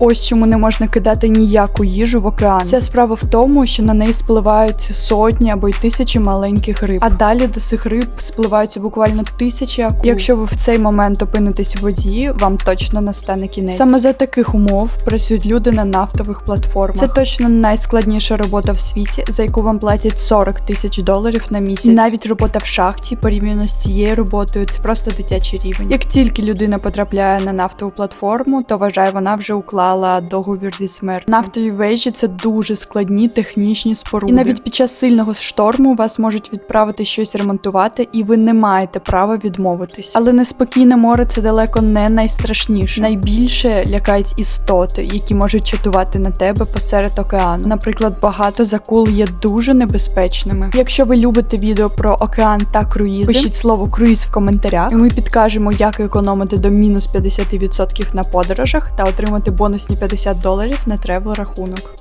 ось чому не можна кидати ніяку їжу в океан. Вся справа в тому, що на неї спливають сотні або й тисячі маленьких риб. А далі до цих риб спливаються буквально тисячі акул. Якщо ви в цей момент опинитесь в воді, вам точно настане кінець. Саме за таких умов працюють люди на нафтових платформах. Це точно найскладніша робота в світі, за яку вам платять 40 тисяч доларів на місяць. Навіть робота в шахті порівняно з цією роботою це просто дитячий рівень. Як тільки людина потрапляє на нафтову платформу, то вважає, вона вже уклала договір зі смертю. Нафтові вежі це дуже складні технічні споруди. І навіть під час сильного шторму вас можуть відправити щось ремонтувати, і ви не маєте права відмовитись. Але неспокійне море це далеко не найстрашніше. Найбільше лякають істоти, які можуть чатувати на тебе посеред океану. Наприклад, багато з акул є дуже небезпечними. Якщо ви любите відео про океан та круїзи, пишіть слово круїз в коментарях, і ми підкажемо, як економити до мінус 50% на подорожах та отримати бонусні 50 доларів на тревел рахунок.